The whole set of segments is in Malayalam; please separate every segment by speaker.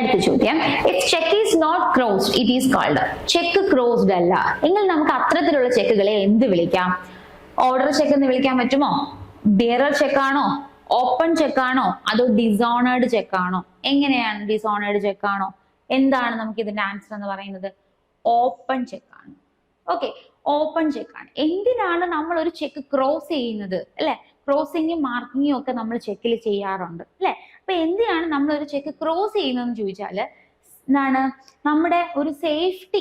Speaker 1: അടുത്ത ചോദ്യം. If cheque is not crossed it is called cheque crossed അല്ല. എങ്കിൽ നമുക്ക് അത്തരത്തിലുള്ള ചെക്കുകളെ എന്ത് വിളിക്കാം? ഓർഡർ ചെക്ക് എന്ന് വിളിക്കാൻ പറ്റുമോ? ബിയറർ ചെക്ക് ആണോ? ഓപ്പൺ ചെക്ക് ആണോ? അതോ ഡിസോണേഡ് ആണോ? എങ്ങനെയാണ് ഡിസോണേഡ് ആണോ? എന്താണ് നമുക്ക് ഇതിന്റെ ആൻസർ എന്ന് പറയുന്നത്? ഓപ്പൺ ചെക്ക് ആണ്. ഓക്കെ ഓപ്പൺ ചെക്ക് ആണ്. എന്തിനാണ് നമ്മൾ ഒരു ചെക്ക് ക്രോസ് ചെയ്യുന്നത്? അല്ലെ? ക്രോസിങ്ങും മാർക്കിങ്ങും ഒക്കെ നമ്മൾ ചെക്കിൽ ചെയ്യാറുണ്ട്. അല്ലെ? അപ്പൊ എന്തിനാണ് ഒരു ചെക്ക് ക്രോസ് ചെയ്യുന്നതെന്ന് ചോദിച്ചാൽ എന്താണ് നമ്മുടെ ഒരു സേഫ്റ്റി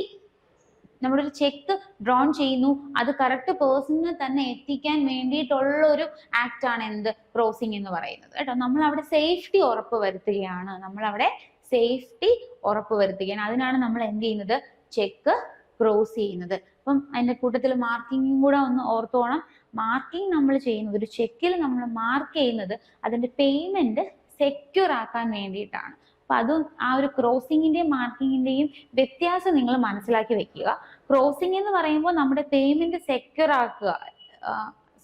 Speaker 1: നമ്മുടെ ഒരു ചെക്ക് ഡ്രോൺ ചെയ്യുന്നു അത് കറക്റ്റ് പേഴ്സണിന് തന്നെ എത്തിക്കാൻ വേണ്ടിയിട്ടുള്ള ഒരു ആക്ട് ആണ് എന്ത്? ക്രോസിംഗ് എന്ന് പറയുന്നത്. കേട്ടോ നമ്മൾ അവിടെ സേഫ്റ്റി ഉറപ്പ് വരുത്തുകയാണ്. നമ്മൾ അവിടെ സേഫ്റ്റി ഉറപ്പ് വരുത്തുകയാണ്. അതിനാണ് നമ്മൾ എന്ത് ചെയ്യുന്നത്? ചെക്ക് ക്രോസ് ചെയ്യുന്നത്. അപ്പം അതിന്റെ കൂട്ടത്തിൽ മാർക്കിങ്ങും കൂടെ ഒന്ന് ഓർത്തോണം. മാർക്കിംഗ് നമ്മൾ ചെയ്യുന്നത് ഒരു ചെക്കിൽ നമ്മൾ മാർക്ക് ചെയ്യുന്നത് അതിന്റെ പേയ്മെന്റ് സെക്യൂർ ആക്കാൻ വേണ്ടിയിട്ടാണ്. അപ്പൊ അതും ആ ഒരു ക്രോസിങ്ങിന്റെയും മാർക്കിങ്ങിന്റെയും വ്യത്യാസം നിങ്ങൾ മനസ്സിലാക്കി വെക്കുക. ക്രോസിംഗ് എന്ന് പറയുമ്പോൾ നമ്മുടെ പേയ്മെന്റ് സെക്യൂർ ആക്കുക.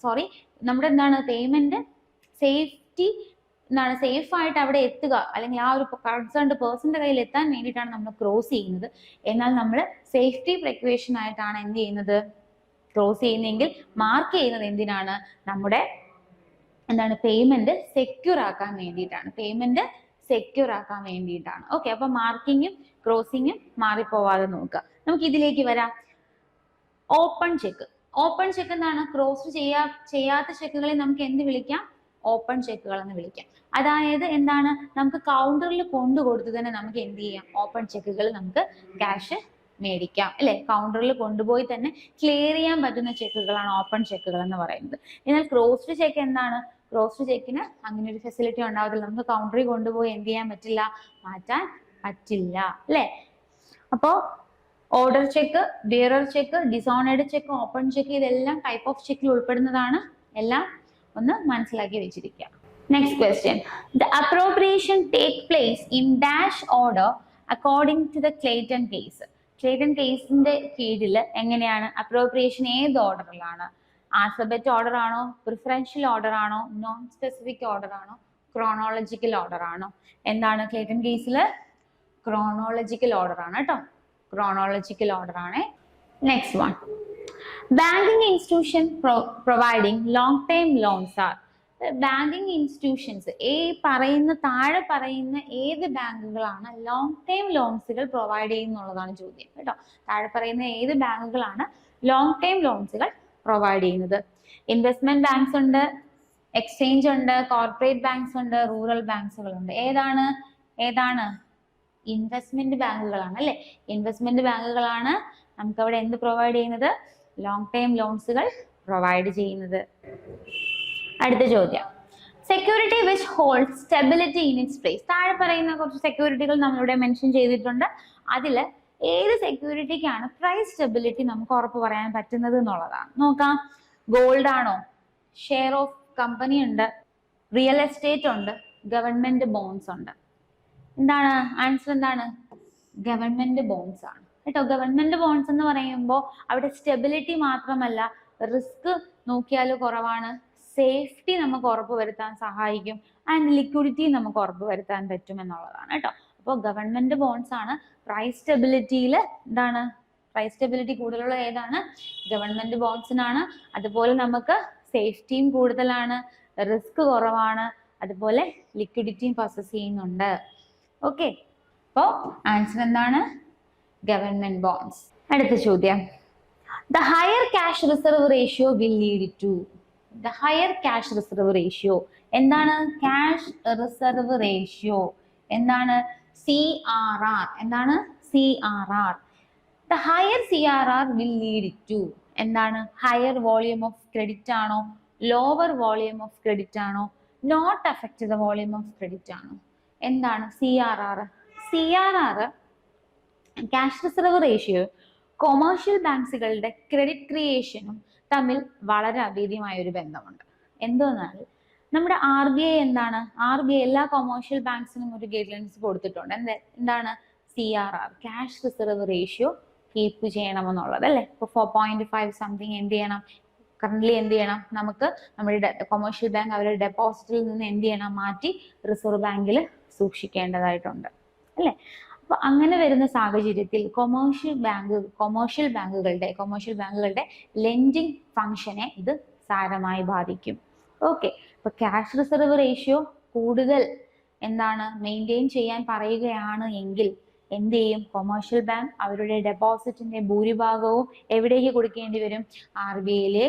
Speaker 1: സോറി നമ്മുടെ എന്താണ് പേയ്മെന്റ് സേഫ്റ്റി എന്താണ് സേഫ് ആയിട്ട് അവിടെ എത്തുക. അല്ലെങ്കിൽ ആ ഒരു കൺസേൺഡ് പേഴ്സന്റെ കയ്യിൽ എത്താൻ വേണ്ടിയിട്ടാണ് നമ്മൾ ക്രോസ് ചെയ്യുന്നത്. എന്നാൽ നമ്മൾ സേഫ്റ്റി പ്രിക്വേഷൻ ആയിട്ടാണ് എന്ത് ചെയ്യുന്നത്? ക്രോസ് ചെയ്യുന്നെങ്കിൽ മാർക്ക് ചെയ്യുന്നത് എന്തിനാണ്? നമ്മുടെ എന്താണ് പേയ്മെന്റ് സെക്യൂർ ആക്കാൻ വേണ്ടിയിട്ടാണ്. പേയ്മെന്റ് സെക്യൂർ ആക്കാൻ വേണ്ടിയിട്ടാണ്. ഓക്കെ അപ്പൊ മാർക്കിങ്ങും ക്രോസിങ്ങും മാറിപ്പോവാതെ നോക്കുക. നമുക്ക് ഇതിലേക്ക് വരാം. ഓപ്പൺ ചെക്ക് ഓപ്പൺ ചെക്ക് എന്താണ്? ക്രോസ് ചെയ്യാ ചെയ്യാത്ത ചെക്കുകളെ നമുക്ക് എന്ത് വിളിക്കാം? ഓപ്പൺ ചെക്കുകൾ എന്ന് വിളിക്കാം. അതായത് എന്താണ്? നമുക്ക് കൗണ്ടറിൽ കൊണ്ടു കൊടുത്ത് തന്നെ നമുക്ക് എന്ത് ചെയ്യാം? ഓപ്പൺ ചെക്കുകൾ നമുക്ക് ക്യാഷ് മേടിക്കാം. അല്ലെ? കൗണ്ടറിൽ കൊണ്ടുപോയി തന്നെ ക്ലിയർ ചെയ്യാൻ പറ്റുന്ന ചെക്കുകളാണ് ഓപ്പൺ ചെക്കുകൾ എന്ന് പറയുന്നത്. എന്നാൽ ക്രോസ്ഡ് ചെക്ക് എന്താണ്? ക്രോസ്ഡ് ചെക്കിന് അങ്ങനെ ഒരു ഫെസിലിറ്റി ഉണ്ടാവത്തില്ല. നമുക്ക് കൗണ്ടറിൽ കൊണ്ടുപോയി എന്ത് ചെയ്യാൻ പറ്റില്ല? മാറ്റാൻ പറ്റില്ല. അല്ലെ? അപ്പോ order cheque bearer cheque dishonoured cheque open cheque ഇതെല്ലാം ടൈപ്പ് ഓഫ് ചെക്കിൽ ഉൾപ്പെടുന്നതാണ്. എല്ലാം ഒന്ന് മനസ്സിലാക്കി വെച്ചിരിക്കുക. Next question the appropriation take place in dash order according to the Clayton case Clayton കേസിന്റെ കീഴിൽ എങ്ങനെയാണ്? അപ്രോപ്രിയേഷൻ ഏത് ഓർഡറിലാണ് ആൽഫബറ്റ് ഓർഡർ ആണോ? പ്രിഫറൻഷ്യൽ ഓർഡർ ആണോ? നോൺ സ്പെസിഫിക് ഓർഡർ ആണോ? ക്രോണോളജിക്കൽ ഓർഡർ ആണോ? എന്താണ് ക്ലേറ്റൺ കേസിൽ ക്രോണോളജിക്കൽ ഓർഡർ ആണ് കേട്ടോ ക്രോണോളജിക്കൽ ഓർഡർ ആണ്. Next one banking institution providing long time loans are banking institutions ഈ പറയുന്ന താഴെ പറയുന്ന ഏത് ബാങ്കുകളാണ് ലോങ് ടൈം ലോൺസുകൾ പ്രൊവൈഡ് ചെയ്യുന്നുള്ളതാണ് ചോദ്യം കേട്ടോ താഴെ പറയുന്ന ഏത് ബാങ്കുകളാണ് ലോങ് ടൈം ലോൺസുകൾ പ്രൊവൈഡ് ചെയ്യുന്നത്. ഇൻവെസ്റ്റ്മെന്റ് ബാങ്ക്സ് ഉണ്ട് എക്സ്ചേഞ്ച് ഉണ്ട് കോർപ്പറേറ്റ് ബാങ്ക്സ് ഉണ്ട് റൂറൽ ബാങ്ക്സുകളുണ്ട് ഏതാണ്? ഏതാണ്? ഇൻവെസ്റ്റ്മെന്റ് ബാങ്കുകളാണ് അല്ലെ? ഇൻവെസ്റ്റ്മെന്റ് ബാങ്കുകളാണ് നമുക്ക് അവിടെ എന്ത് പ്രൊവൈഡ് ചെയ്യുന്നത്? ലോങ് ടൈം ലോൺസുകൾ പ്രൊവൈഡ് ചെയ്യുന്നത്. അടുത്ത ചോദ്യം. Security which hold stability in its place താഴെ പറയുന്ന കുറച്ച് സെക്യൂരിറ്റികൾ നമ്മളിവിടെ മെൻഷൻ ചെയ്തിട്ടുണ്ട്. അതിൽ ഏത് സെക്യൂരിറ്റിക്കാണ് പ്രൈസ് സ്റ്റെബിലിറ്റി നമുക്ക് ഉറപ്പ് പറയാൻ പറ്റുന്നത് എന്നുള്ളതാണ്. നോക്കാം. ഗോൾഡ് ആണോ? ഷെയർ ഓഫ് കമ്പനി ഉണ്ട്. റിയൽ എസ്റ്റേറ്റ് ഉണ്ട്. ഗവൺമെന്റ് ബോൺസ് ഉണ്ട്. എന്താണ്? ആൻസർ എന്താണ്? ഗവൺമെന്റ് ബോൺസ് ആണ്. കേട്ടോ ഗവൺമെന്റ് ബോൺസ് എന്ന് പറയുമ്പോൾ അവിടെ സ്റ്റെബിലിറ്റി മാത്രമല്ല റിസ്ക് നോക്കിയാൽ കുറവാണ്. സേഫ്റ്റി നമുക്ക് ഉറപ്പ് വരുത്താൻ സഹായിക്കും. ആൻഡ് ലിക്വിഡിറ്റി നമുക്ക് ഉറപ്പ് വരുത്താൻ പറ്റും എന്നുള്ളതാണ് കേട്ടോ. അപ്പോൾ ഗവൺമെന്റ് ബോൺസ് ആണ് പ്രൈസ് സ്റ്റെബിലിറ്റിയിൽ എന്താണ്? പ്രൈസ് സ്റ്റെബിലിറ്റി കൂടുതലുള്ള ഏതാണ്? ഗവൺമെന്റ് ബോൺസിനാണ് അതുപോലെ നമുക്ക് സേഫ്റ്റിയും കൂടുതലാണ് റിസ്ക് കുറവാണ് അതുപോലെ ലിക്വിഡിറ്റിയും പ്രോസസ് ചെയ്യുന്നുണ്ട്. ഓക്കെ അപ്പോൾ ആൻസർ എന്താണ്? ഗവൺമെന്റ് ബോൺസ് അടുത്ത ചോദ്യം. The higher cash reserve ratio will lead to the higher cash reserve ratio എന്താണ്? ക്യാഷ് റിസർവ് റേഷ്യോ എന്താണ്? സി ആർ ആർ എന്താണ്? C R R the higher C R R will lead to എന്താണ്? ഹയർ വോളിയം ഓഫ് ക്രെഡിറ്റ് ആണോ? ലോവർ വോളിയം ഓഫ് ക്രെഡിറ്റ് ആണോ? Not affect the volume of credit ആണോ? എന്താണ് C R R C R R cash reserve ratio commercial ബാങ്ക്സുകളുടെ credit ക്രിയേഷനും തമ്മിൽ വളരെ അഭേദ്യമായ ഒരു ബന്ധമുണ്ട്. എന്തെന്നാൽ നമ്മുടെ ആർ ബി ഐ എന്താണ്? ആർ ബി ഐ എല്ലാ കൊമേഴ്ഷ്യൽ ബാങ്ക്സിനും ഒരു ഗൈഡ് ലൈൻസ് കൊടുത്തിട്ടുണ്ട്. എന്ത്? എന്താണ്? C R R cash reserve ratio keep ചെയ്യണമെന്നുള്ളത് അല്ലേ? ഇപ്പോൾ ഫോർ പോയിന്റ് ഫൈവ് സംതിങ് എന്ത് ചെയ്യണം? കറന്റ് എന്ത് ചെയ്യണം? നമുക്ക് നമ്മുടെ കൊമേഴ്ഷ്യൽ ബാങ്ക് അവരുടെ ഡെപ്പോസിറ്റിൽ നിന്ന് എന്ത് ചെയ്യണം? മാറ്റി റിസർവ് ബാങ്കിൽ സൂക്ഷിക്കേണ്ടതായിട്ടുണ്ട്. അല്ലെ? അപ്പൊ അങ്ങനെ വരുന്ന സാഹചര്യത്തിൽ കൊമേഴ്ഷ്യൽ ബാങ്ക് കൊമേഴ്ഷ്യൽ ബാങ്കുകളുടെ കൊമേഴ്ഷ്യൽ ബാങ്കുകളുടെ ലെൻഡിങ് ഫംഗ്ഷനെ ഇത് സാരമായി ബാധിക്കും. ഓക്കെ ഇപ്പൊ ക്യാഷ് റിസർവ് റേഷ്യോ കൂടുതൽ എന്താണ് മെയിന്റെയിൻ ചെയ്യാൻ പറയുകയാണ് എങ്കിൽ എന്ത് ചെയ്യും? കൊമേഴ്ഷ്യൽ ബാങ്ക് അവരുടെ ഡെപ്പോസിറ്റിന്റെ ഭൂരിഭാഗവും എവിടേക്ക് കൊടുക്കേണ്ടി വരും? ആർ ബി ഐയിലെ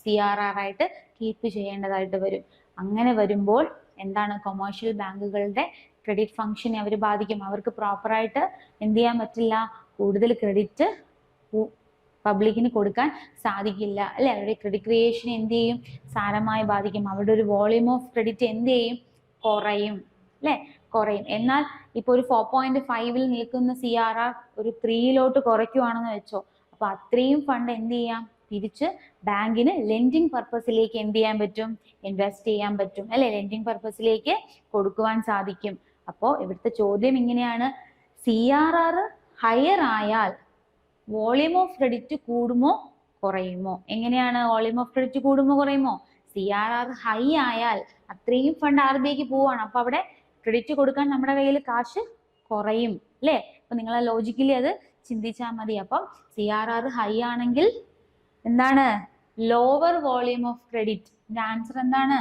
Speaker 1: സി ആർ ആർ ആയിട്ട് കീപ്പ് ചെയ്യേണ്ടതായിട്ട് വരും. അങ്ങനെ വരുമ്പോൾ എന്താണ് കൊമേഴ്ഷ്യൽ ബാങ്കുകളുടെ ക്രെഡിറ്റ് ഫംഗ്ഷനെ അവർ ബാധിക്കും. അവർക്ക് പ്രോപ്പറായിട്ട് എന്ത് ചെയ്യാൻ പറ്റില്ല? കൂടുതൽ ക്രെഡിറ്റ് പബ്ലിക്കിന് കൊടുക്കാൻ സാധിക്കില്ല. അല്ലെ? അവരുടെ ക്രെഡിറ്റ് ക്രിയേഷൻ എന്ത് ചെയ്യും? സാരമായി ബാധിക്കും. അവരുടെ ഒരു വോളിയൂം ഓഫ് ക്രെഡിറ്റ് എന്ത് ചെയ്യും? കുറയും. അല്ലെ? കുറയും. എന്നാൽ ഇപ്പോൾ ഒരു ഫോർ പോയിന്റ് ഫൈവിൽ നിൽക്കുന്ന സി ആർ ആർ ഒരു ത്രീയിലോട്ട് കുറയ്ക്കുവാണെന്ന് വെച്ചോ. അപ്പൊ അത്രയും ഫണ്ട് എന്ത് ചെയ്യാം? തിരിച്ച് ബാങ്കിന് ലെൻഡിങ് പർപ്പസിലേക്ക് എന്ത് ചെയ്യാൻ പറ്റും? ഇൻവെസ്റ്റ് ചെയ്യാൻ പറ്റും. അല്ലെ? ലെൻഡിങ് പർപ്പസിലേക്ക് കൊടുക്കുവാൻ സാധിക്കും. അപ്പോൾ ഇവിടുത്തെ ചോദ്യം ഇങ്ങനെയാണ്. സി ആർ ആർ ഹയർ ആയാൽ വോളിയം ഓഫ് ക്രെഡിറ്റ് കൂടുമോ? കുറയുമോ? എങ്ങനെയാണ് വോളിയം ഓഫ് ക്രെഡിറ്റ് കൂടുമോ കുറയുമോ? സി ആർ ആർ ഹൈ ആയാൽ അത്രയും ഫണ്ട് ആർ ബി ഐക്ക് പോവാണ്. അപ്പൊ അവിടെ ക്രെഡിറ്റ് കൊടുക്കാൻ നമ്മുടെ കയ്യിൽ കാശ് കുറയും അല്ലേ? അപ്പൊ നിങ്ങൾ ലോജിക്കലി അത് ചിന്തിച്ചാൽ മതി. അപ്പം സി ആർ ആർ ഹൈ ആണെങ്കിൽ എന്താണ്? Lower volume of credit answer എന്താണ്?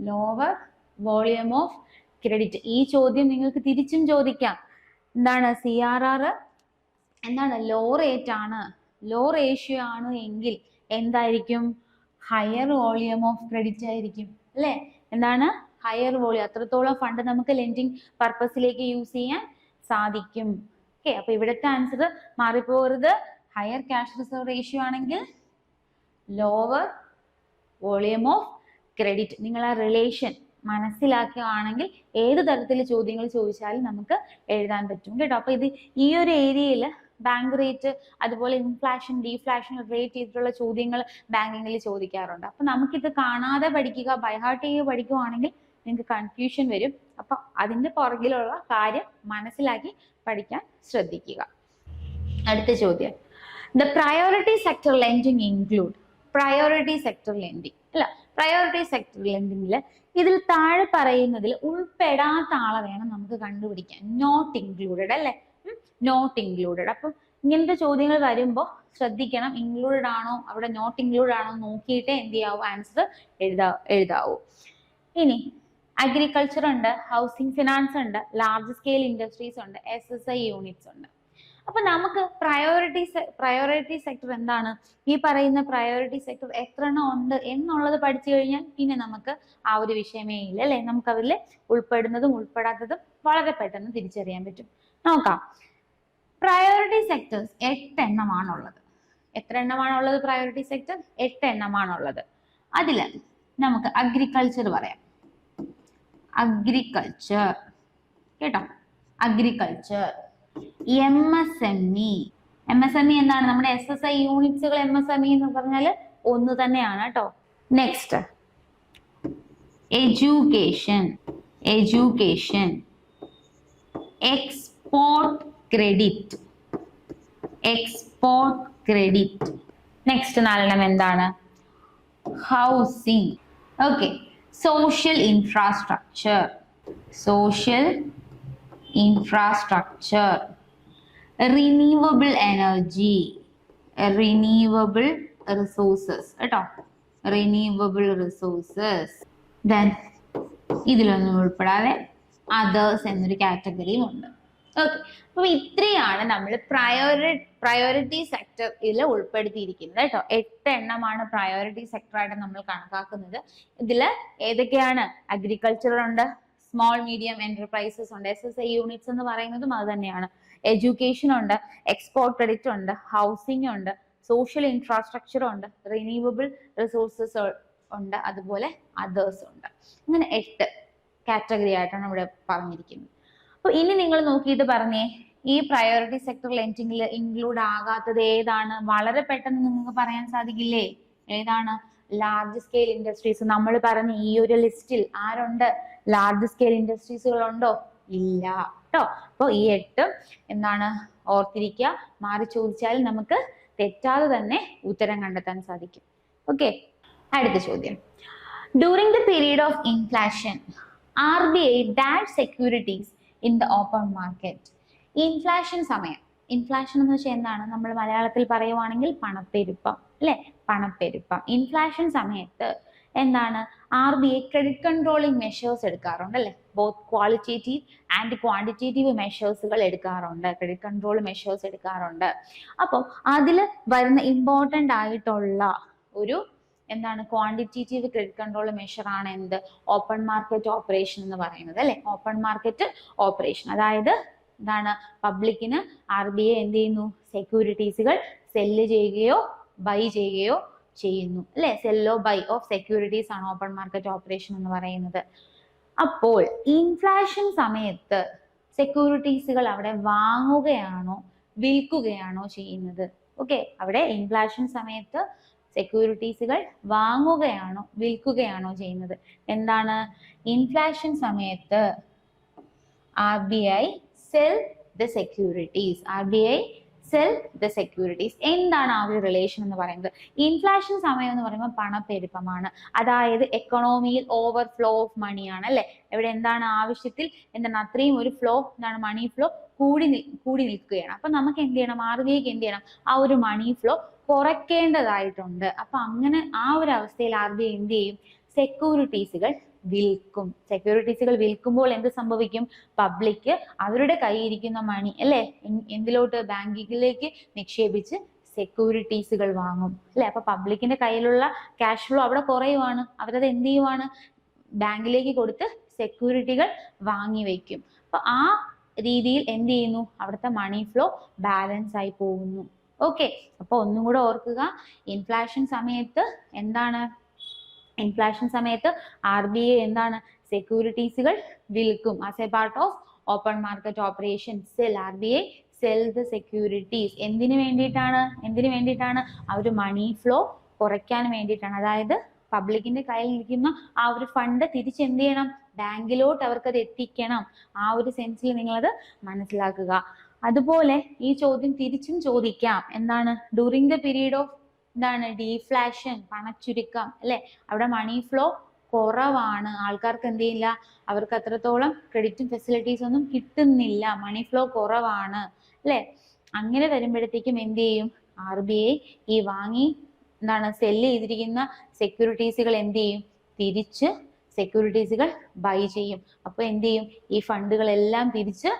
Speaker 1: ലോവർ വോളിയം ഓഫ് ക്രെഡിറ്റ് ഈ ചോദ്യം നിങ്ങൾക്ക് തിരിച്ചും ചോദിക്കാം. എന്താണ്? സി ആർ ആർ എന്താണ്? ലോ റേറ്റ് ആണ് ലോ റേഷ്യോ ആണ് എങ്കിൽ എന്തായിരിക്കും? ഹയർ വോളിയം ഓഫ് ക്രെഡിറ്റ് ആയിരിക്കും. അല്ലേ? എന്താണ്? ഹയർ വോളിയം അത്രത്തോളം ഫണ്ട് നമുക്ക് ലെൻഡിങ് പർപ്പസിലേക്ക് യൂസ് ചെയ്യാൻ സാധിക്കും. ഓക്കെ അപ്പൊ ഇവിടുത്തെ ആൻസർ മാറിപ്പോകരുത്. ഹയർ ക്യാഷ് റിസർവ് റേഷ്യോ ആണെങ്കിൽ ലോവർ വോളിയം ഓഫ് ക്രെഡിറ്റ് നിങ്ങൾ ആ റിലേഷൻ മനസ്സിലാക്കുകയാണെങ്കിൽ ഏത് തരത്തിൽ ചോദ്യങ്ങൾ ചോദിച്ചാലും നമുക്ക് എഴുതാൻ പറ്റും. കേട്ടോ? അപ്പൊ ഇത് ഈ ഒരു ഏരിയയിൽ ബാങ്ക് റേറ്റ് അതുപോലെ ഇൻഫ്ലാഷൻ ഡീഫ്ലാഷൻ റേറ്റ് ചെയ്തിട്ടുള്ള ചോദ്യങ്ങൾ ബാങ്കിങ്ങിൽ ചോദിക്കാറുണ്ട്. അപ്പൊ നമുക്കിത് കാണാതെ പഠിക്കുക ബൈഹാർട്ട് ചെയ്ത് പഠിക്കുവാണെങ്കിൽ നിങ്ങൾക്ക് കൺഫ്യൂഷൻ വരും. അപ്പൊ അതിന്റെ പുറകിലുള്ള കാര്യം മനസ്സിലാക്കി പഠിക്കാൻ ശ്രദ്ധിക്കുക. അടുത്ത ചോദ്യം. The priority sector lending include priority sector lending അല്ല പ്രയോറിറ്റി സെക്ടർ ലെൻഡിങ്ങിൽ ഇതിൽ താഴെ പറയുന്നതിൽ ഉൾപ്പെടാത്ത ആളെ വേണം നമുക്ക് കണ്ടുപിടിക്കാൻ. നോട്ട് ഇൻക്ലൂഡഡ് അല്ലേ? നോട്ട് ഇൻക്ലൂഡഡ് അപ്പം ഇങ്ങനത്തെ ചോദ്യങ്ങൾ വരുമ്പോൾ ശ്രദ്ധിക്കണം ഇൻക്ലൂഡഡ് ആണോ അവിടെ നോട്ട് ഇൻക്ലൂഡ് ആണോ നോക്കിയിട്ട് എന്ത് ചെയ്യാവൂ? ആൻസർ എഴുതാ എഴുതാവൂ. ഇനി അഗ്രികൾച്ചർ ഉണ്ട് ഹൗസിംഗ് ഫിനാൻസ് ഉണ്ട് ലാർജ് സ്കെയിൽ ഇൻഡസ്ട്രീസ് ഉണ്ട് എസ് എസ് ഐ യൂണിറ്റ്സ് ഉണ്ട്. അപ്പൊ നമുക്ക് പ്രയോറിറ്റി പ്രയോറിറ്റി സെക്ടർ എന്താണ്? ഈ പറയുന്ന പ്രയോറിറ്റി സെക്ടർ എത്ര എണ്ണം ഉണ്ട് എന്നുള്ളത് പഠിച്ചു കഴിഞ്ഞാൽ പിന്നെ നമുക്ക് ആ ഒരു വിഷയമേ ഇല്ല അല്ലെ? നമുക്ക് അതിൽ ഉൾപ്പെടുന്നതും ഉൾപ്പെടാത്തതും വളരെ പെട്ടെന്ന് തിരിച്ചറിയാൻ പറ്റും. നോക്കാം. പ്രയോറിറ്റി സെക്ടേഴ്സ് എട്ട് എണ്ണമാണുള്ളത് എത്ര എണ്ണമാണുള്ളത് പ്രയോറിറ്റി സെക്ടർ എട്ട് എണ്ണമാണുള്ളത് അതിൽ നമുക്ക് അഗ്രികൾച്ചർ പറയാം. അഗ്രികൾച്ചർ കേട്ടോ? Agriculture M S M E M S M E എന്താണ്? നമ്മുടെ എസ് എസ് ഐ യൂണിറ്റ്സുകൾ എം എസ് എം ഇ എന്ന് പറഞ്ഞാൽ ഒന്ന് തന്നെയാണ് കേട്ടോ. Next education education export credit export credit next നാലെണ്ണം എന്താണ്? Housing okay social infrastructure social infrastructure renewable energy renewable resources കേട്ടോ? റിന്യൂവബിൾ റിസോഴ്സസ് ദെൻ ഇതിലൊന്നും ഉൾപ്പെടാതെ അതേഴ്സ് എന്നൊരു കാറ്റഗറിയും ഉണ്ട്. ഓക്കെ അപ്പൊ ഇത്രയാണ് നമ്മൾ പ്രയോറി പ്രയോറിറ്റി സെക്ടർ ഇതിൽ ഉൾപ്പെടുത്തിയിരിക്കുന്നത് കേട്ടോ. എട്ട് എണ്ണമാണ് പ്രയോറിറ്റി സെക്ടറായിട്ട് നമ്മൾ കണക്കാക്കുന്നത്. ഇതിൽ ഏതൊക്കെയാണ്? അഗ്രികൾച്ചർ ഉണ്ട് സ്മോൾ മീഡിയം എന്റർപ്രൈസസ് ഉണ്ട് എസ് എസ് ഐ യൂണിറ്റ്സ് എന്ന് പറയുന്നതും അത് തന്നെയാണ്. എഡ്യൂക്കേഷൻ ഉണ്ട് എക്സ്പോർട്ട് ക്രെഡിറ്റ് ഉണ്ട് ഹൗസിംഗ് ഉണ്ട് സോഷ്യൽ ഇൻഫ്രാസ്ട്രക്ചർ ഉണ്ട് റിന്യൂവബിൾ റിസോഴ്സസ് ഉണ്ട് അതുപോലെ അതേഴ്സ് ഉണ്ട്. അങ്ങനെ എട്ട് കാറ്റഗറി ആയിട്ടാണ് ഇവിടെ പറഞ്ഞിരിക്കുന്നത്. അപ്പൊ ഇനി നിങ്ങൾ നോക്കിയിട്ട് പറഞ്ഞേ ഈ പ്രയോറിറ്റി സെക്ടർ ലെൻഡിങ്ങിൽ ഇൻക്ലൂഡ് ആകാത്തത് ഏതാണ്? വളരെ പെട്ടെന്ന് നിങ്ങൾക്ക് പറയാൻ സാധിക്കില്ലേ? ഏതാണ്? ലാർജ് സ്കെയിൽ ഇൻഡസ്ട്രീസ് നമ്മൾ പറഞ്ഞ ഈ ഒരു ലിസ്റ്റിൽ ആരുണ്ട്? ലാർജ് സ്കെയിൽ ഇൻഡസ്ട്രീസുകൾ ഉണ്ടോ ഇല്ല. കേട്ടോ അപ്പോൾ ഈ എട്ടും എന്താണ്? ഓർത്തിരിക്കുക. മാറി ചോദിച്ചാൽ നമുക്ക് തെറ്റാതെ തന്നെ ഉത്തരം കണ്ടെത്താൻ സാധിക്കും. ഓക്കെ. അടുത്ത ചോദ്യം. During the period of inflation R B I dash securities in the open market inflation സമയം. ഇൻഫ്ലേഷൻ എന്ന് വെച്ചാൽ എന്താണ്? നമ്മൾ മലയാളത്തിൽ പറയുവാണെങ്കിൽ പണപ്പെരുപ്പം അല്ലെ? പണപ്പെരുപ്പം. ഇൻഫ്ലേഷൻ സമയത്ത് എന്താണ്? R B I credit controlling measures എടുക്കാറുണ്ട് അല്ലെ? ബോത്ത് ക്വാളിറ്റേറ്റീവ് ആൻഡ് ക്വാണ്ടിറ്റേറ്റീവ് മെഷേഴ്സുകൾ എടുക്കാറുണ്ട്. ക്രെഡിറ്റ് കൺട്രോൾ മെഷേഴ്സ് എടുക്കാറുണ്ട്. അപ്പോൾ അതിൽ വരുന്ന ഇമ്പോർട്ടന്റ് ആയിട്ടുള്ള ഒരു എന്താണ് ക്വാണ്ടിറ്റേറ്റീവ് ക്രെഡിറ്റ് കൺട്രോൾ മെഷർ ആണ് എന്ത്? ഓപ്പൺ മാർക്കറ്റ് ഓപ്പറേഷൻ എന്ന് പറയുന്നത് അല്ലെ? ഓപ്പൺ മാർക്കറ്റ് ഓപ്പറേഷൻ അതായത് എന്താണ്? പബ്ലിക്കിന് ആർ ബി ഐ എന്ത് ചെയ്യുന്നു? സെക്യൂരിറ്റീസുകൾ സെല്ല് ചെയ്യുകയോ ബൈ ചെയ്യുകയോ ചെയ്യുന്നു. അല്ലെ? സെല്ലോ ബൈ ഓഫ് സെക്യൂരിറ്റീസ് ആണ് ഓപ്പൺ മാർക്കറ്റ് ഓപ്പറേഷൻ എന്ന് പറയുന്നത്. അപ്പോൾ ഇൻഫ്ലേഷൻ സമയത്ത് സെക്യൂരിറ്റീസുകൾ അവിടെ വാങ്ങുകയാണോ വിൽക്കുകയാണോ ചെയ്യുന്നത്? ഓക്കെ അവിടെ ഇൻഫ്ലേഷൻ സമയത്ത് സെക്യൂരിറ്റീസുകൾ വാങ്ങുകയാണോ വിൽക്കുകയാണോ ചെയ്യുന്നത്? എന്താണ്? ഇൻഫ്ലേഷൻ സമയത്ത് R B I sell the securities R B I sell the securities എന്താണ് ആ ഒരു റിലേഷൻ എന്ന് പറയുന്നത്? ഇൻഫ്ലേഷൻ സമയം എന്ന് പറയുമ്പോൾ പണപ്പെരുപ്പമാണ്. അതായത് എക്കണോമിയിൽ ഓവർ ഫ്ലോ ഓഫ് മണിയാണ് അല്ലെ? ഇവിടെ എന്താണ് ആവശ്യത്തിൽ? എന്താണ്? അത്രയും ഒരു ഫ്ലോ എന്താണ്? മണി ഫ്ലോ കൂടി കൂടി നിൽക്കുകയാണ്. അപ്പൊ നമുക്ക് എന്ത് ചെയ്യണം? ആർ ബി ഐക്ക് എന്ത് ചെയ്യണം? ആ ഒരു മണി ഫ്ലോ കുറയ്ക്കേണ്ടതായിട്ടുണ്ട്. അപ്പൊ അങ്ങനെ ആ ഒരു അവസ്ഥയിൽ ആർ ബി ഐ എന്ത് ചെയ്യും? സെക്യൂരിറ്റീസുകൾ വിൽക്കും. സെക്യൂരിറ്റീസുകൾ വിൽക്കുമ്പോൾ എന്ത് സംഭവിക്കും? പബ്ലിക് അവരുടെ കയ്യിരിക്കുന്ന മണി അല്ലെ? എന്തിലോട്ട്? ബാങ്കിലേക്ക് നിക്ഷേപിച്ച് സെക്യൂരിറ്റീസുകൾ വാങ്ങും. അല്ലെ? അപ്പൊ പബ്ലിക്കിന്റെ കയ്യിലുള്ള ക്യാഷ് ഫ്ലോ അവിടെ കുറയുവാണ്. അവരത് എന്ത് ചെയ്യുവാണ്? ബാങ്കിലേക്ക് കൊടുത്ത് സെക്യൂരിറ്റികൾ വാങ്ങി വെക്കും അപ്പൊ ആ രീതിയിൽ എന്ത് ചെയ്യുന്നു? അവിടുത്തെ മണി ഫ്ലോ ബാലൻസ് ആയി പോകുന്നു. ഓക്കെ അപ്പൊ ഒന്നും കൂടെ ഓർക്കുക. ഇൻഫ്ലേഷൻ സമയത്ത് എന്താണ്? ഇൻഫ്ലേഷൻ സമയത്ത് ആർ ബി ഐ എന്താണ്? സെക്യൂരിറ്റീസുകൾ വിൽക്കും. As a part of open market operation sell R B I sell the securities എന്തിനു വേണ്ടിയിട്ടാണ്? എന്തിനു വേണ്ടിയിട്ടാണ്? ആ ഒരു മണി ഫ്ലോ കുറയ്ക്കാൻ വേണ്ടിയിട്ടാണ്. അതായത് പബ്ലിക്കിന്റെ കയ്യിൽ നിൽക്കുന്ന ആ ഒരു ഫണ്ട് തിരിച്ച് എന്ത് ചെയ്യണം ബാങ്കിലോട്ട് അവർക്കത് എത്തിക്കണം. ആ ഒരു സെൻസിൽ നിങ്ങളത് മനസ്സിലാക്കുക. അതുപോലെ ഈ ചോദ്യം തിരിച്ചും ചോദിക്കാം. എന്താണ്? ഡ്യൂറിങ് ദ പീരീഡ് ഓഫ് എന്താണ്? ഡീഫ്ലാഷൻ പണച്ചുരുക്കം അല്ലെ? അവിടെ മണി ഫ്ലോ കുറവാണ്. ആൾക്കാർക്ക് എന്ത് ചെയ്യില്ല? അവർക്ക് അത്രത്തോളം ക്രെഡിറ്റും ഫെസിലിറ്റീസ് ഒന്നും കിട്ടുന്നില്ല. മണി ഫ്ലോ കുറവാണ് അല്ലെ? അങ്ങനെ വരുമ്പോഴത്തേക്കും എന്ത് ചെയ്യും? ആർ ബി ഐ ഈ വാങ്ങി എന്താണ്? സെല്ല് ചെയ്തിരിക്കുന്ന സെക്യൂരിറ്റീസുകൾ എന്ത് ചെയ്യും? തിരിച്ച് സെക്യൂരിറ്റീസുകൾ ബൈ ചെയ്യും. അപ്പോൾ എന്ത് ചെയ്യും? ഈ ഫണ്ടുകളെല്ലാം തിരിച്ച്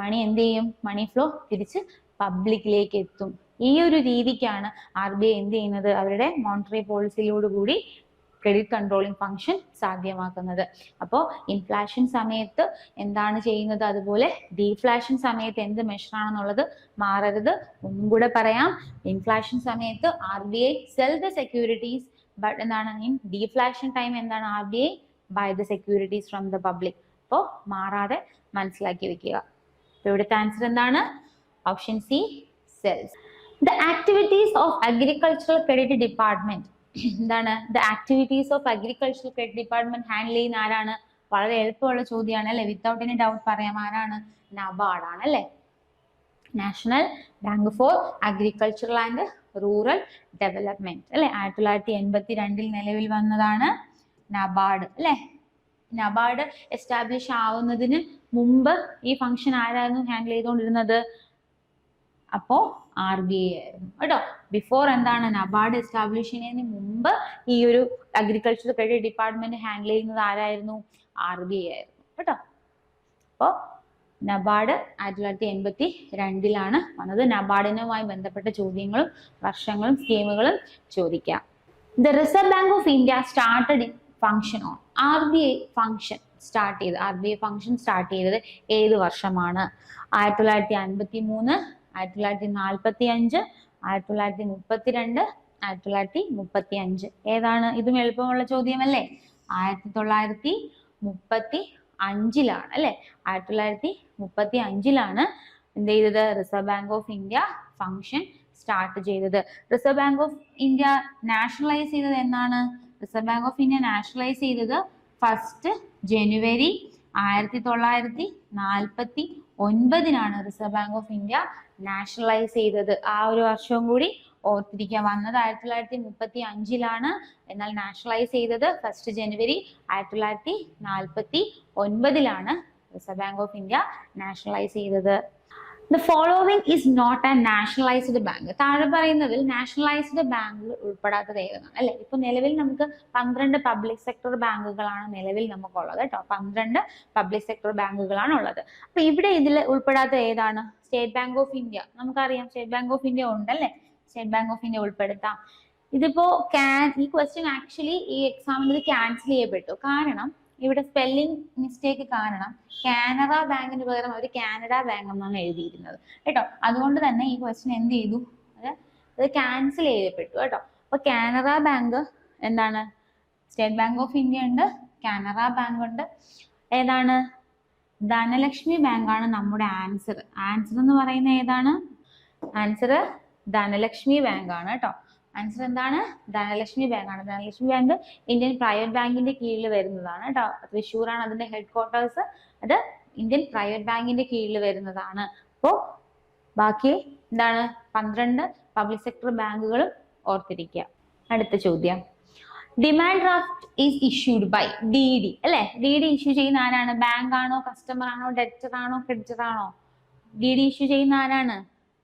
Speaker 1: മണി എന്ത് ചെയ്യും? മണി ഫ്ലോ തിരിച്ച് പബ്ലിക്കിലേക്ക് എത്തും. ഈ ഒരു രീതിക്കാണ് ആർ ബി ഐ എന്ത് ചെയ്യുന്നത്? അവരുടെ മോണിറ്ററി പോളിസിയിലൂടെ കൂടി ക്രെഡിറ്റ് കൺട്രോളിങ് ഫംഗ്ഷൻ സാധ്യമാക്കുന്നത്. അപ്പോൾ ഇൻഫ്ലാഷൻ സമയത്ത് എന്താണ് ചെയ്യുന്നത്? അതുപോലെ ഡീഫ്ലാഷൻ സമയത്ത് എന്ത് മെഷറാണെന്നുള്ളത് മാറരുത്. ഒന്നും കൂടെ പറയാം. ഇൻഫ്ലാഷൻ സമയത്ത് R B I sell the securities but എന്താണ്? മീൻ ഡീഫ്ലാഷൻ ടൈം എന്താണ്? R B I buy the securities from the public അപ്പോൾ മാറാതെ മനസ്സിലാക്കി വെക്കുക. അപ്പോൾ ഇവിടുത്തെ ആൻസർ എന്താണ്? Option C sells the activities of agricultural credit department എന്താണ്? The activities of agricultural credit department handle ചെയ്യുന്ന ആരാണ്? വളരെ എളുപ്പമുള്ള ചോദ്യമാണ് അല്ലെ? വിത്തൗട്ട് എനി ഡൗട്ട് പറയാം ആരാണ്? നബാർഡ് ആണ് അല്ലെ? National Bank for Agricultural and Rural Development അല്ലെ? ആയിരത്തി തൊള്ളായിരത്തി എൺപത്തി രണ്ടിൽ നിലവിൽ വന്നതാണ് നബാർഡ് അല്ലെ? നബാർഡ് എസ്റ്റാബ്ലിഷ് ആവുന്നതിന് മുമ്പ് ഈ ഫംഗ്ഷൻ ആരായിരുന്നു ഹാൻഡിൽ ചെയ്തുകൊണ്ടിരുന്നത്? അപ്പോ ആർ ബി ഐ ആയിരുന്നു. കേട്ടോ? ബിഫോർ എന്താണ് നബാർഡ് എസ്റ്റാബ്ലിഷ് ചെയ്യുന്നതിന് മുമ്പ് ഈ ഒരു അഗ്രികൾച്ചർ ക്രെഡിറ്റ് ഡിപ്പാർട്ട്മെന്റ് ഹാൻഡിൽ ചെയ്യുന്നത് ആരായിരുന്നു? ആർ ബി ഐ ആയിരുന്നു. കേട്ടോ? അപ്പോൾ നബാർഡ് ആയിരത്തി തൊള്ളായിരത്തി എൺപത്തി രണ്ടിലാണ് വന്നത്. നബാർഡിനുമായി ബന്ധപ്പെട്ട ചോദ്യങ്ങളും വർഷങ്ങളും സ്കീമുകളും ചോദിക്കാം. The Reserve Bank of India started function on R B I function start ചെയ്ത് R B I function start ചെയ്തത് ഏത് വർഷമാണ്? ആയിരത്തി തൊള്ളായിരത്തി അൻപത്തി മൂന്ന് ആയിരത്തി തൊള്ളായിരത്തി നാൽപ്പത്തി അഞ്ച് ആയിരത്തി തൊള്ളായിരത്തി മുപ്പത്തി രണ്ട് ആയിരത്തി തൊള്ളായിരത്തി മുപ്പത്തി അഞ്ച് ഏതാണ് ഇതും എളുപ്പമുള്ള ചോദ്യമല്ലേ? ആയിരത്തി തൊള്ളായിരത്തി മുപ്പത്തി അഞ്ചിലാണ് അല്ലെ? ആയിരത്തി തൊള്ളായിരത്തി മുപ്പത്തി അഞ്ചിലാണ് എന്ത് ചെയ്തത്? Reserve Bank of India function start ചെയ്തത്. Reserve Bank of India nationalise ചെയ്തത് എന്നാണ്? Reserve Bank of India nationalise ചെയ്തത് ഫസ്റ്റ് ജനുവരി ആയിരത്തി തൊള്ളായിരത്തി നാൽപ്പത്തി ഒൻപതിനാണ് Reserve Bank of India nationalise ചെയ്തത്. ആ ഒരു വർഷവും കൂടി ഓർത്തിരിക്കുക വന്നത് ആയിരത്തി തൊള്ളായിരത്തി മുപ്പത്തി അഞ്ചിലാണ് എന്നാൽ നാഷണലൈസ് ചെയ്തത് ഫസ്റ്റ് ജനുവരി ആയിരത്തി തൊള്ളായിരത്തി നാൽപ്പത്തി ഒൻപതിലാണ് Reserve Bank of India nationalise ചെയ്തത്. The following is not a nationalised bank താഴെ പറയുന്നതിൽ നാഷണലൈസ്ഡ് ബാങ്കുകൾ ഉൾപ്പെടാത്തത് ഏതാണ് അല്ലെ? ഇപ്പൊ നിലവിൽ നമുക്ക് പന്ത്രണ്ട് പബ്ലിക് സെക്ടർ ബാങ്കുകളാണ് നിലവിൽ നമുക്കുള്ളത് കേട്ടോ. പന്ത്രണ്ട് പബ്ലിക് സെക്ടർ ബാങ്കുകളാണ് ഉള്ളത്. അപ്പൊ ഇവിടെ ഇതിൽ ഉൾപ്പെടാത്ത ഏതാണ്? സ്റ്റേറ്റ് ബാങ്ക് ഓഫ് ഇന്ത്യ നമുക്കറിയാം സ്റ്റേറ്റ് ബാങ്ക് ഓഫ് ഇന്ത്യ ഉണ്ടല്ലേ? സ്റ്റേറ്റ് ബാങ്ക് ഓഫ് ഇന്ത്യ ഉൾപ്പെടുത്താം. ഇതിപ്പോ ക്യാൻ ഈ ക്വസ്റ്റ്യൻ ആക്ച്വലി ഈ എക്സാമിൽ ഇത് ക്യാൻസൽ ചെയ്യപ്പെട്ടു. കാരണം ഇവിടെ സ്പെല്ലിംഗ് മിസ്റ്റേക്ക് കാരണം കാനറ ബാങ്കിന് പകരം അവർ കാനഡ ബാങ്ക് എന്നാണ് എഴുതിയിരുന്നത്. കേട്ടോ? അതുകൊണ്ട് തന്നെ ഈ ക്വസ്റ്റ്യൻ എന്ത് ചെയ്തു? അത് ക്യാൻസൽ ചെയ്യപ്പെട്ടു കേട്ടോ. അപ്പൊ കാനറ ബാങ്ക് എന്താണ്? സ്റ്റേറ്റ് ബാങ്ക് ഓഫ് ഇന്ത്യ ഉണ്ട് കാനറ ബാങ്ക് ഉണ്ട്. ഏതാണ്? ധനലക്ഷ്മി ബാങ്കാണ് നമ്മുടെ ആൻസർ ആൻസർ എന്ന് പറയുന്നത് ഏതാണ്? ആൻസർ ധനലക്ഷ്മി ബാങ്ക് ആണ് കേട്ടോ. ആൻസർ എന്താണ്? ധനലക്ഷ്മി ബാങ്ക് ആണ്. ധനലക്ഷ്മി ബാങ്ക് ഇന്ത്യൻ പ്രൈവറ്റ് ബാങ്കിന്റെ കീഴിൽ വരുന്നതാണ് കേട്ടോ തൃശ്ശൂരാണ് അതിന്റെ ഹെഡ് ക്വാർട്ടേഴ്സ് അത് ഇന്ത്യൻ പ്രൈവറ്റ് ബാങ്കിന്റെ കീഴിൽ വരുന്നതാണ്. അപ്പോ ബാക്കി എന്താണ്? പന്ത്രണ്ട് പബ്ലിക് സെക്ടർ ബാങ്കുകളും ഓർത്തിരിക്കുക അടുത്ത ചോദ്യം. Demand draft is issued by D D അല്ലെ? ഡി ഡി ഇഷ്യൂ ചെയ്യുന്ന ആരാണ്? ബാങ്ക് ആണോ? കസ്റ്റമർ ആണോ? ഡെറ്റർ ആണോ? ക്രെഡിറ്റർ ആണോ? ഡി ഡി ഇഷ്യൂ ചെയ്യുന്ന ആരാണ്?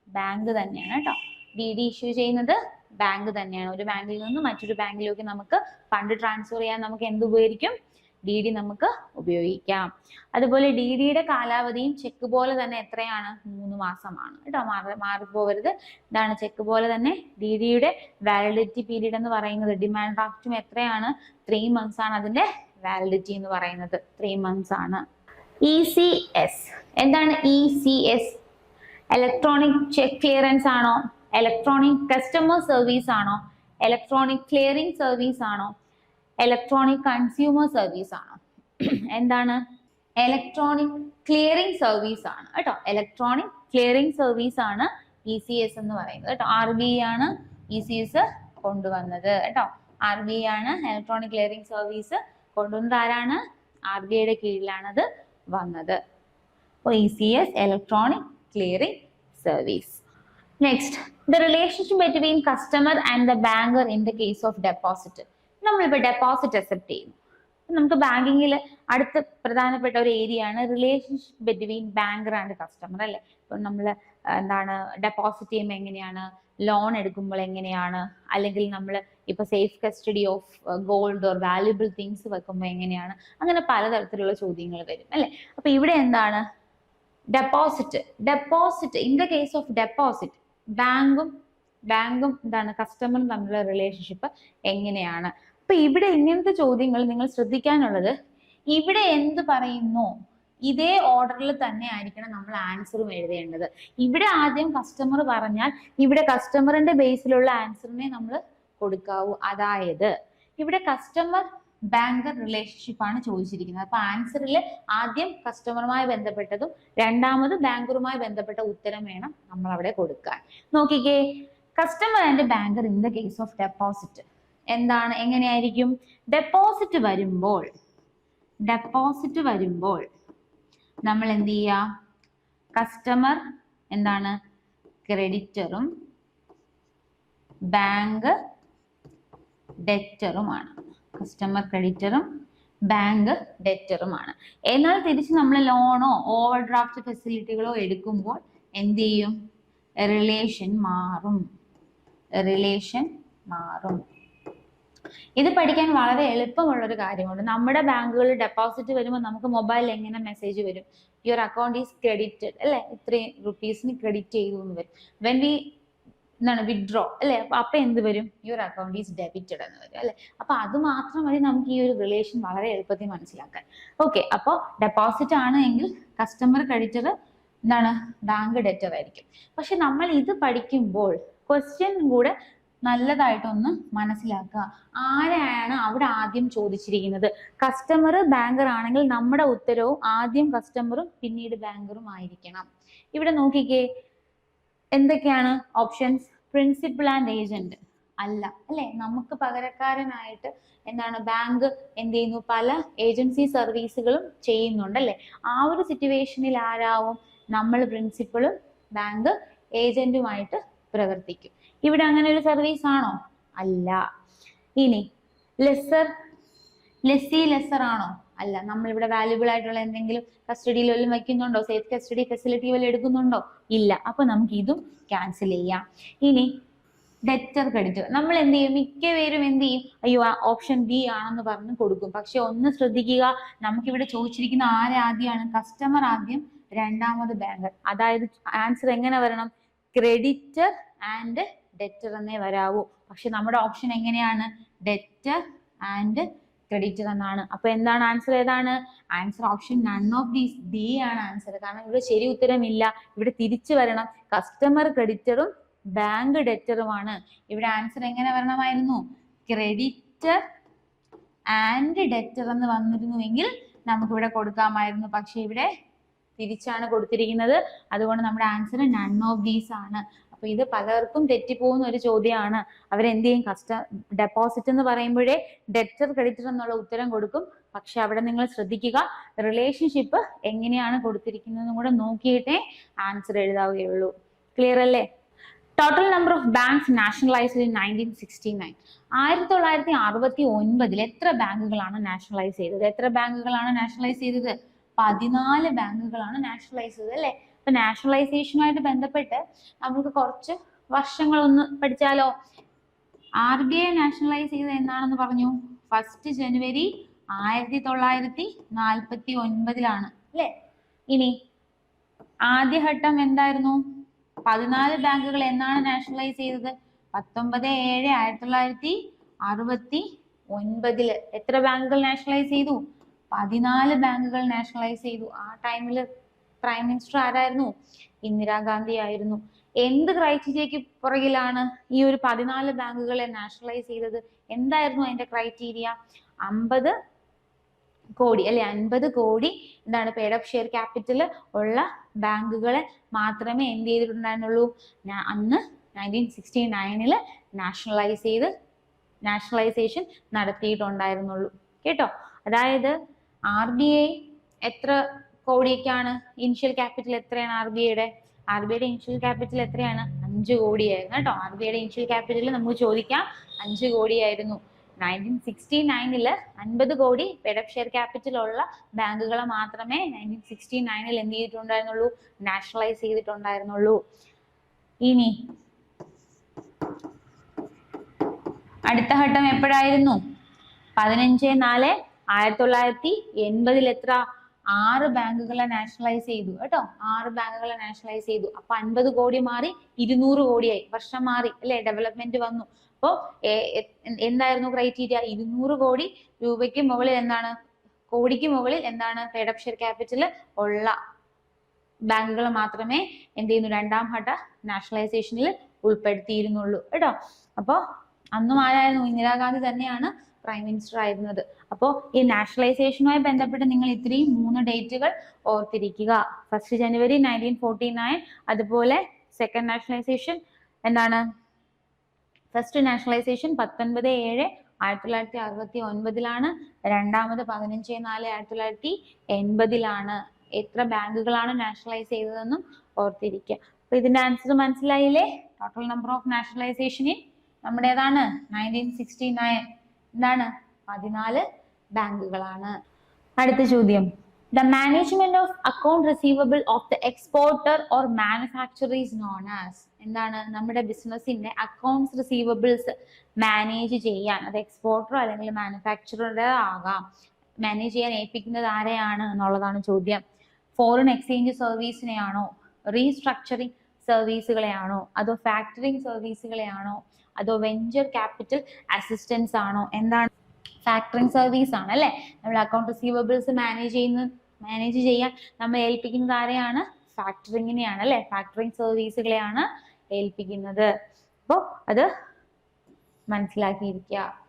Speaker 1: ബാങ്ക് തന്നെയാണ് കേട്ടോ ഡി ഡി ഇഷ്യൂ ചെയ്യുന്നത് ബാങ്ക് തന്നെയാണ്. ഒരു ബാങ്കിൽ നിന്ന് മറ്റൊരു ബാങ്കിലേക്ക് നമുക്ക് ഫണ്ട് ട്രാൻസ്ഫർ ചെയ്യാൻ നമുക്ക് എന്ത് ഉപകരിക്കും ഡി ഡി നമുക്ക് ഉപയോഗിക്കാം. അതുപോലെ ഡി ഡിയുടെ കാലാവധിയും ചെക്ക് പോലെ തന്നെ എത്രയാണ്? മൂന്ന് മാസമാണ്. കേട്ടോ. മാറി മാറിപ്പോവരുത് ഇതാണ് ചെക്ക് പോലെ തന്നെ ഡി ഡിയുടെ വാലിഡിറ്റി പീരീഡ് എന്ന് പറയുന്നത്. ഡിമാൻഡ് ഡ്രാഫ്റ്റും എത്രയാണ്? ത്രീ മന്ത്സ് ആണ് അതിന്റെ വാലിഡിറ്റി എന്ന് പറയുന്നത്. ത്രീ മന്ത്സ് ആണ്. ഇ സി എസ് എന്താണ് E C S electronic cheque clearance ആണോ? ഇലക്ട്രോണിക് കസ്റ്റമർ സർവീസ് ആണോ? ഇലക്ട്രോണിക് ക്ലിയറിംഗ് സർവീസ് ആണോ? ഇലക്ട്രോണിക് കൺസ്യൂമർ സർവീസ് ആണോ? എന്താണ്? ഇലക്ട്രോണിക് ക്ലിയറിംഗ് സർവീസ് ആണ് കേട്ടോ. ഇലക്ട്രോണിക് ക്ലിയറിംഗ് സർവീസ് ആണ് ഇ സി എസ് എന്ന് പറയുന്നത് കേട്ടോ. ആർ ബി ആണ് ഇ സി എസ് കൊണ്ടുവന്നത് കേട്ടോ. ആർ ബി ആണ് ഇലക്ട്രോണിക് ക്ലിയറിംഗ് സർവീസ് കൊണ്ടുവന്നത്. ആരാണ്? ആർ ബി ഐയുടെ കീഴിലാണത് വന്നത്. അപ്പോൾ E C S electronic clearing service next the relationship between customer and the banker in the case of deposit നമ്മളിപ്പോൾ ഡെപ്പോസിറ്റ് അക്സെപ്റ്റ് ചെയ്യുന്നു. നമുക്ക് ബാങ്കിങ്ങിൽ അടുത്ത പ്രധാനപ്പെട്ട ഒരു ഏരിയ ആണ് relationship between banker and customer അല്ലേ ഇപ്പം നമ്മൾ എന്താണ് ഡെപ്പോസിറ്റ് ചെയ്യുമ്പോൾ എങ്ങനെയാണ്? ലോൺ എടുക്കുമ്പോൾ എങ്ങനെയാണ്? അല്ലെങ്കിൽ നമ്മൾ ഇപ്പൊ safe custody of gold or valuable things വെക്കുമ്പോൾ എങ്ങനെയാണ്? അങ്ങനെ പലതരത്തിലുള്ള ചോദ്യങ്ങൾ വരും അല്ലേ? അപ്പൊ ഇവിടെ എന്താണ്? Deposit deposit in the case of deposit ബാങ്കും ബാങ്കും എന്താണ് കസ്റ്റമറും തമ്മിലുള്ള റിലേഷൻഷിപ്പ് എങ്ങനെയാണ്? അപ്പൊ ഇവിടെ ഇങ്ങനത്തെ ചോദ്യങ്ങൾ നിങ്ങൾ ശ്രദ്ധിക്കാനുള്ളത് ഇവിടെ എന്ത് പറയുന്നു? ഇതേ ഓർഡറിൽ തന്നെ ആയിരിക്കണം നമ്മൾ ആൻസറും എഴുതേണ്ടത്. ഇവിടെ ആദ്യം കസ്റ്റമർ പറഞ്ഞാൽ ഇവിടെ കസ്റ്റമറിന്റെ ബേസിലുള്ള ആൻസറിനെ നമ്മൾ കൊടുക്കാവൂ. അതായത് ഇവിടെ കസ്റ്റമർ ബാങ്കർ റിലേഷൻഷിപ്പ് ആണ് ചോദിച്ചിരിക്കുന്നത്. അപ്പൊ ആൻസറിൽ ആദ്യം കസ്റ്റമറുമായി ബന്ധപ്പെട്ടതും രണ്ടാമത് ബാങ്കറുമായി ബന്ധപ്പെട്ട ഉത്തരം വേണം നമ്മൾ അവിടെ കൊടുക്കാൻ. നോക്കിക്കേ customer and banker in the case of deposit എന്താണ്? എങ്ങനെയായിരിക്കും? ഡെപ്പോസിറ്റ് വരുമ്പോൾ ഡെപ്പോസിറ്റ് വരുമ്പോൾ നമ്മൾ എന്ത് ചെയ്യുക കസ്റ്റമർ എന്താണ്? ക്രെഡിറ്ററും ബാങ്ക് ഡെറ്ററുമാണ് കസ്റ്റമർ ക്രെഡിറ്ററും ബാങ്ക് ഡെറ്ററുമാണ് എന്നാൽ തിരിച്ച് നമ്മൾ ലോണോ ഓവർ ഡ്രാഫ്റ്റ് ഫെസിലിറ്റികളോ എടുക്കുമ്പോൾ എന്ത് ചെയ്യും? റിലേഷൻ മാറും. റിലേഷൻ മാറും. ഇത് പഠിക്കാൻ വളരെ എളുപ്പമുള്ള ഒരു കാര്യമുണ്ട് നമ്മുടെ ബാങ്കുകളിൽ ഡെപ്പോസിറ്റ് വരുമ്പോൾ നമുക്ക് മൊബൈലിൽ എങ്ങനെ മെസ്സേജ് വരും? യുവർ അക്കൗണ്ട് ഈസ് ക്രെഡിറ്റഡ് അല്ലെ? ഇത്രയും റുപ്പീസിന് ക്രെഡിറ്റ് ചെയ്തു എന്ന് വരും. വെൻ വി എന്താണ് വിഡ്രോ അല്ലെ? അപ്പൊ അപ്പൊ എന്ത് വരും? യുവർ അക്കൗണ്ട് ഈസ് ഡെബിറ്റഡ് എന്ന് വരും അല്ലെ? അപ്പൊ അത് മാത്രം വഴി നമുക്ക് ഈ ഒരു റിലേഷൻ വളരെ എളുപ്പത്തിൽ മനസ്സിലാക്കാൻ ഓക്കെ അപ്പോൾ ഡെപ്പോസിറ്റ് ആണ് എങ്കിൽ കസ്റ്റമർ ക്രെഡിറ്റർ എന്താണ് ബാങ്ക് ഡെറ്റർ ആയിരിക്കും. പക്ഷെ നമ്മൾ ഇത് പഠിക്കുമ്പോൾ ക്വസ്റ്റ്യൻ കൂടെ നല്ലതായിട്ടൊന്ന് മനസ്സിലാക്കുക. ആരെയാണ് അവിടെ ആദ്യം ചോദിച്ചിരിക്കുന്നത്? കസ്റ്റമർ ബാങ്കർ ആണെങ്കിൽ നമ്മുടെ ഉത്തരവും ആദ്യം കസ്റ്റമറും പിന്നീട് ബാങ്കറും ആയിരിക്കണം. ഇവിടെ നോക്കിക്കേ എന്തൊക്കെയാണ് ഓപ്ഷൻസ് പ്രിൻസിപ്പൽ ആൻഡ് ഏജന്റ് അല്ല അല്ലെ? നമുക്ക് പകരക്കാരനായിട്ട് എന്താണ് ബാങ്ക് എന്ത് ചെയ്യുന്നു? പല ഏജൻസി സർവീസുകളും ചെയ്യുന്നുണ്ട് അല്ലെ? ആ ഒരു സിറ്റുവേഷനിൽ ആരാവും? നമ്മൾ പ്രിൻസിപ്പളും ബാങ്ക് ഏജന്റുമായിട്ട് പ്രവർത്തിക്കും. ഇവിടെ അങ്ങനെ ഒരു സർവീസ് ആണോ? അല്ല. ഇനി ലെസ്സർ ലെസ്സി ലെസർ ആണോ? അല്ല നമ്മളിവിടെ വാല്യുബിൾ ആയിട്ടുള്ള എന്തെങ്കിലും കസ്റ്റഡിയിൽ വല്ലതും വെക്കുന്നുണ്ടോ? സേഫ് കസ്റ്റഡി ഫെസിലിറ്റി വല്ലതും എടുക്കുന്നുണ്ടോ? ഇല്ല. അപ്പൊ നമുക്ക് ഇതും ക്യാൻസൽ ചെയ്യാം. ഇനി ഡെറ്റർ ക്രെഡിറ്റ് നമ്മൾ എന്ത് ചെയ്യും? മിക്കപേരും എന്ത് ചെയ്യും? അയ്യോ ഓപ്ഷൻ ബി ആണെന്ന് പറഞ്ഞ് കൊടുക്കും. പക്ഷെ ഒന്ന് ശ്രദ്ധിക്കുക. നമുക്കിവിടെ ചോദിച്ചിരിക്കുന്ന ആരാദ്യമാണ് കസ്റ്റമർ ആദ്യം രണ്ടാമത് ബാങ്കർ അതായത് ആൻസർ എങ്ങനെ വരണം? ക്രെഡിറ്റർ ആൻഡ് ഡെറ്റർ എന്നേ വരാവൂ. പക്ഷെ നമ്മുടെ ഓപ്ഷൻ എങ്ങനെയാണ്? ഡെറ്റർ ആൻഡ് ക്രെഡിറ്റർ എന്നാണ് അപ്പൊ എന്താണ് ആൻസർ ഏതാണ്? Answer option none of these D ആണ് ആൻസർ കാരണം ഇവിടെ ശരി ഉത്തരമില്ല. ഇവിടെ തിരിച്ചു വരണം. കസ്റ്റമർ ക്രെഡിറ്ററും ബാങ്ക് ഡെറ്ററുമാണ് ഇവിടെ ആൻസർ എങ്ങനെ വരണമായിരുന്നു? ക്രെഡിറ്റർ ആൻഡ് ഡെറ്റർ എന്ന് വന്നിരുന്നുവെങ്കിൽ നമുക്കിവിടെ കൊടുക്കാമായിരുന്നു. പക്ഷെ ഇവിടെ തിരിച്ചാണ് കൊടുത്തിരിക്കുന്നത്. അതുകൊണ്ട് നമ്മുടെ ആൻസർ നൺ ഓഫ് ദീസ് ആണ്. അപ്പൊ ഇത് പലർക്കും തെറ്റിപ്പോകുന്ന ഒരു ചോദ്യമാണ്. അവരെന്ത് ചെയ്യും കസ്റ്റ ഡെപ്പോസിറ്റ് എന്ന് പറയുമ്പോഴേ ഡെറ്റർ ക്രെഡിറ്റർ എന്നുള്ള ഉത്തരം കൊടുക്കും. പക്ഷെ അവിടെ നിങ്ങൾ ശ്രദ്ധിക്കുക റിലേഷൻഷിപ്പ് എങ്ങനെയാണ് കൊടുത്തിരിക്കുന്നതെന്നും കൂടെ നോക്കിയിട്ടേ ആൻസർ എഴുതാവുകയുള്ളൂ. ക്ലിയർ അല്ലേ? Total number of banks nationalised in nineteen sixty nine ആയിരത്തി തൊള്ളായിരത്തി അറുപത്തി ഒൻപതിൽ എത്ര ബാങ്കുകളാണ് നാഷണലൈസ് ചെയ്തത്? എത്ര ബാങ്കുകളാണ് നാഷണലൈസ് ചെയ്തത്? പതിനാല് ബാങ്കുകളാണ് നാഷണലൈസ് ചെയ്തത് അല്ലേ? അപ്പൊ നാഷണലൈസേഷനുമായിട്ട് ബന്ധപ്പെട്ട് നമുക്ക് കുറച്ച് വർഷങ്ങളൊന്ന് പഠിച്ചാലോ? ആർ ബി ഐ നാഷണലൈസ് ചെയ്തത് എന്നാണെന്ന് പറഞ്ഞു? ഫസ്റ്റ് ജനുവരി ആയിരത്തി തൊള്ളായിരത്തി നാൽപ്പത്തി ഒൻപതിലാണ് അല്ലേ? ഇനി ആദ്യഘട്ടം എന്തായിരുന്നു? പതിനാല് ബാങ്കുകൾ എന്നാണ് നാഷണലൈസ് ചെയ്തത്? പത്തൊമ്പത് ഏഴ് ആയിരത്തി തൊള്ളായിരത്തി അറുപത്തി ഒൻപതിൽ എത്ര ബാങ്കുകൾ നാഷണലൈസ് ചെയ്തു? പതിനാല് ബാങ്കുകൾ നാഷണലൈസ് ചെയ്തു ആ ടൈമിൽ പ്രൈം മിനിസ്റ്റർ ആരായിരുന്നു? ഇന്ദിരാഗാന്ധി ആയിരുന്നു. എന്ത് ക്രൈറ്റീരിയക്ക് പുറകിലാണ് ഈ ഒരു പതിനാല് ബാങ്കുകളെ നാഷണലൈസ് ചെയ്തത്? എന്തായിരുന്നു അതിന്റെ ക്രൈറ്റീരിയ? അമ്പത് കോടി അല്ലെ അൻപത് കോടി എന്താണ് പേഡ് ഓഫ് ഷെയർ ക്യാപിറ്റൽ ഉള്ള ബാങ്കുകളെ മാത്രമേ എന്ത് ചെയ്തിട്ടുണ്ടായിരുന്നുള്ളൂ? അന്ന് നയന്റീൻ സിക്സ്റ്റി നയനിൽ നാഷണലൈസ് ചെയ്ത് നാഷണലൈസേഷൻ നടത്തിയിട്ടുണ്ടായിരുന്നുള്ളൂ. കേട്ടോ? അതായത് ആർ ബി ഐ എത്ര കോടിയൊക്കെയാണ് ഇനിഷ്യൽ ക്യാപിറ്റൽ എത്രയാണ് ആർ ബി ഐയുടെ? ആർ ബി ഐയുടെ ഇനിഷ്യൽ ക്യാപിറ്റൽ എത്രയാണ്? അഞ്ച് കോടിയായിരുന്നു കേട്ടോ. ആർ ബി ഐയുടെ ഇനിഷ്യൽ ക്യാപിറ്റൽ നമുക്ക് ചോദിക്കാം. അഞ്ച് കോടിയായിരുന്നു. നയന്റീൻ സിക്സ്റ്റി നയനിൽ അൻപത് കോടി പെഡ് ഓഫ് ഷെയർ ക്യാപിറ്റൽ ഉള്ള ബാങ്കുകളെ മാത്രമേ നയന്റീൻ സിക്സ്റ്റി നയനിൽ എന്ത് ചെയ്തിട്ടുണ്ടായിരുന്നുള്ളൂ? നാഷണലൈസ് ചെയ്തിട്ടുണ്ടായിരുന്നുള്ളൂ. ഇനി അടുത്ത ഘട്ടം എപ്പോഴായിരുന്നു? പതിനഞ്ച് നാല് ആയിരത്തി തൊള്ളായിരത്തി എൺപതിൽ എത്ര ആറ് ബാങ്കുകളെ നാഷണലൈസ് ചെയ്തു. കേട്ടോ? ആറ് ബാങ്കുകളെ നാഷണലൈസ് ചെയ്തു. അപ്പൊ അൻപത് കോടി മാറി ഇരുന്നൂറ് കോടിയായി. വർഷം മാറി അല്ലെ? ഡെവലപ്മെന്റ് വന്നു. അപ്പോ എ- എ- എന്തായിരുന്നു ക്രൈറ്റീരിയ ഇരുന്നൂറ് കോടി രൂപയ്ക്ക് മുകളിൽ എന്താണ്? കോടിക്ക് മുകളിൽ എന്താണ്? ഓഫ് ഷെയർ ക്യാപിറ്റൽ ഉള്ള ബാങ്കുകൾ മാത്രമേ എന്ത് ചെയ്യുന്നു? രണ്ടാം ഘട്ട നാഷണലൈസേഷനിൽ ഉൾപ്പെടുത്തിയിരുന്നുള്ളൂ. കേട്ടോ? അപ്പോ അന്നും ആരായിരുന്നു? ഇന്ദിരാഗാന്ധി തന്നെയാണ് പ്രൈം മിനിസ്റ്റർ ആയിരുന്നത്. അപ്പോ ഈ നാഷണലൈസേഷനുമായി ബന്ധപ്പെട്ട് നിങ്ങൾ ഇത്രയും മൂന്ന് ഡേറ്റുകൾ ഓർത്തിരിക്കുക. First January nineteen forty nine അതുപോലെ സെക്കൻഡ് നാഷണലൈസേഷൻ എന്താണ്? ഫസ്റ്റ് നാഷണലൈസേഷൻ പത്തൊൻപത് ഏഴ് ആയിരത്തി തൊള്ളായിരത്തി അറുപത്തി ഒൻപതിലാണ് രണ്ടാമത് പതിനഞ്ച് നാല് ആയിരത്തി തൊള്ളായിരത്തി എൺപതിലാണ്. എത്ര ബാങ്കുകളാണ് നാഷണലൈസ് ചെയ്തതെന്നും ഓർത്തിരിക്കുക. അപ്പൊ ഇതിന്റെ ആൻസർ മനസ്സിലായില്ലേ? ടോട്ടൽ നമ്പർ ഓഫ് നാഷണലൈസേഷനിൽ നമ്മുടെ ഏതാണ് നയന്റീൻ സിക്സ്റ്റി നയൻ എന്താണ്? പതിനാല് ബാങ്കുകളാണ്. അടുത്ത ചോദ്യം. The management of account receivable of the exporter or manufacture is known as എന്താണ്? നമ്മുടെ ബിസിനസിന്റെ അക്കൗണ്ട്സ് റിസീവബിൾസ് മാനേജ് ചെയ്യാൻ അത് എക്സ്പോർട്ടറോ അല്ലെങ്കിൽ മാനുഫാക്ചറുടെ ആകാം. മാനേജ് ചെയ്യാൻ ഏൽപ്പിക്കുന്നത് ആരെയാണ് എന്നുള്ളതാണ് ചോദ്യം. ഫോറിൻ എക്സ്ചേഞ്ച് സർവീസിനെയാണോ റീസ്ട്രക്ചറിങ് സർവീസുകളെയാണോ അതോ ഫാക്ടറിങ് സർവീസുകളെയാണോ അതോ വെഞ്ചർ ക്യാപിറ്റൽ അസിസ്റ്റൻസ് ആണോ? എന്താണ്? ഫാക്ടറിങ് സർവീസ് ആണ് അല്ലെ? നമ്മൾ അക്കൗണ്ട് റിസീവബിൾസ് മാനേജ് ചെയ്യുന്ന മാനേജ് ചെയ്യാൻ നമ്മൾ ഏൽപ്പിക്കുന്നത് ആരെയാണ്? ഫാക്ടറിങ്ങിനെയാണ് അല്ലെ? ഫാക്ടറിങ് സർവീസുകളെയാണ് ഏൽപ്പിക്കുന്നത്. അപ്പോൾ അത് മനസ്സിലാക്കിയിരിക്കുക.